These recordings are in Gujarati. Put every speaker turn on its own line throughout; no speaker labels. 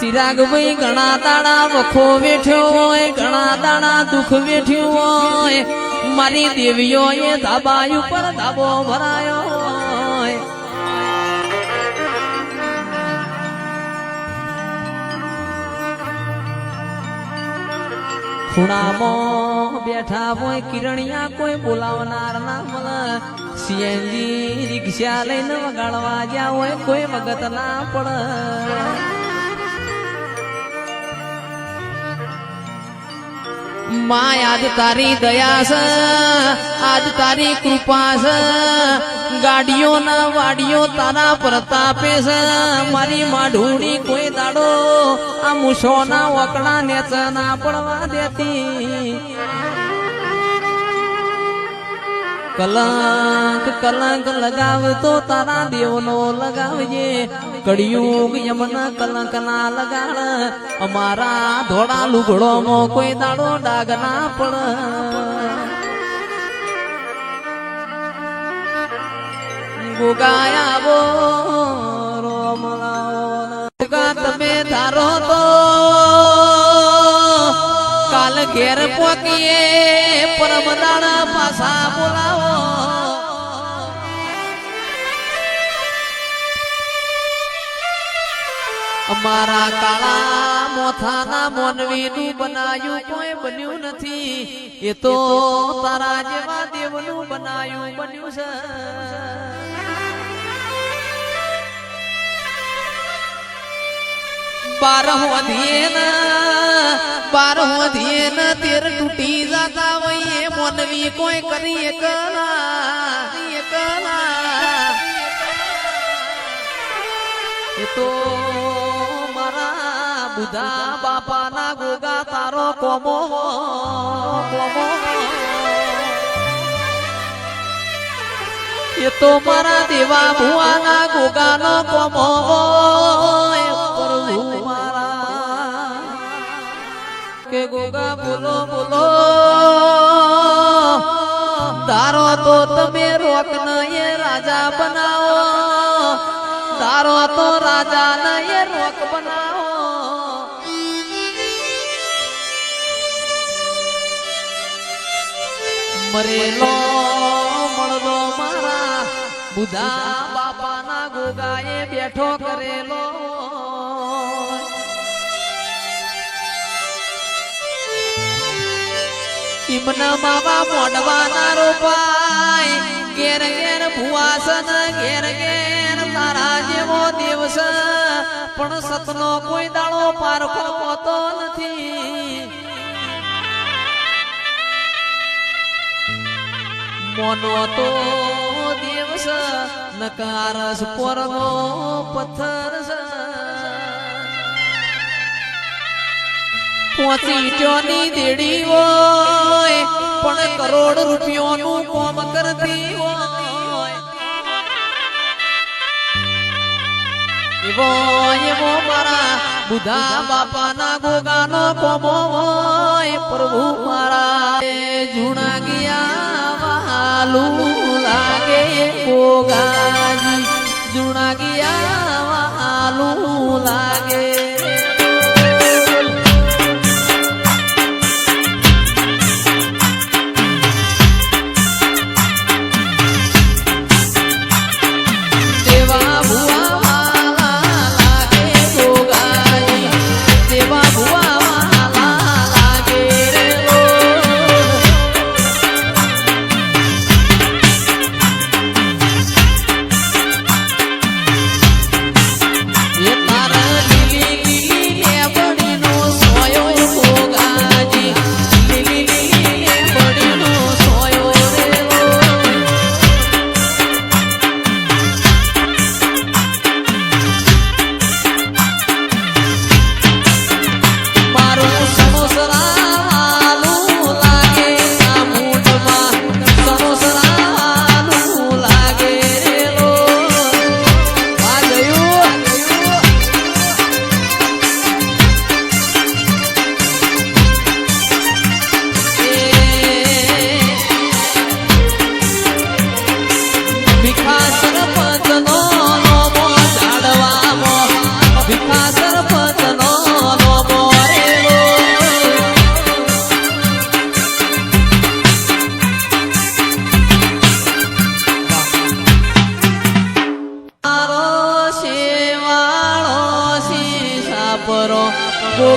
ચિરાગભાઈ ઘણા દાડા વખો વેઠ્યો હોય, ઘણા દાડા દુઃખ વેઠ્યું હોય. મારી દેવીઓ એ ધાબા ઉપર ધાબો ભરાયો હોય. ખૂણામાં બેઠા હોય કિરણિયા કોઈ બોલાવનાર ના મળે. સીએનજી રિક્ષા લઈને વગાડવા જ્યાં હોય કોઈ વગત ના પડે. માં આજ તારી દયા છે આજ તારી કૃપા છે ગાડીઓ ના વાડીઓ તારા પ્રતાપે છે મારી માઢુડી કોઈ દાડો આ મૂછો ના વકડા નેચ ના પડવા દેતી. કલંક કલંક લગાવતો તારા દેવનો લગાવજે કડિયુગ યમના કલંક ના લગાડ, અમારા ધોળા લુગડો મો કોઈ દાડો ડાગ ના પડ. ગોગાયા બો તમે ધારો તો. કાલ ઘેર પોકીએ પરમદાણા પાછા બોલાવો. અમારા કાળા મોથાના મોનવીનું બનાયું કોઈ બન્યું નથી. એ તો તારા જેવા દેવનું બનાયું બન્યું છે. બારહ વધીએ ન બારહ વધીએ ન તેર તૂટી જાતા વઈએ મોનવી કોઈ કરીએ એકલા એ તો મારા બુધા બાપાના ગોગા તારો કોમો કોમો એ તો મારા દેવા ભુવાના ગોગાનો કોમો કે ગોગા બોલો બોલો. તારો તો તમે રોક એ રાજા બનાવો. તારો તો રાજા એ રોક બનાવો. મરેલો, મળલો મારા બુધા બાપાના ગોગાએ બેઠો કરેલો. ઇમના માવા મોડવાના રૂપાય. ઘેર ઘેર ભુવાસન, ઘેર ઘેર પણ સતનો કોઈ દાડો પારખો પોતો નથી. મોનો તો દિવસ નકારસ પરનો પથ્થર છે. પોચી ચોની દેડી હોય, પણ કરોડ રૂપિયોનું કોમ કરતી હોય. એવો એવો મારા બુધા બાપાના ગોગાનો કોમો હોય, પ્રભુ મારા જૂણા ગયા વાલું લાગે ગોગાજી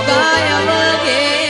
গায় আমাকে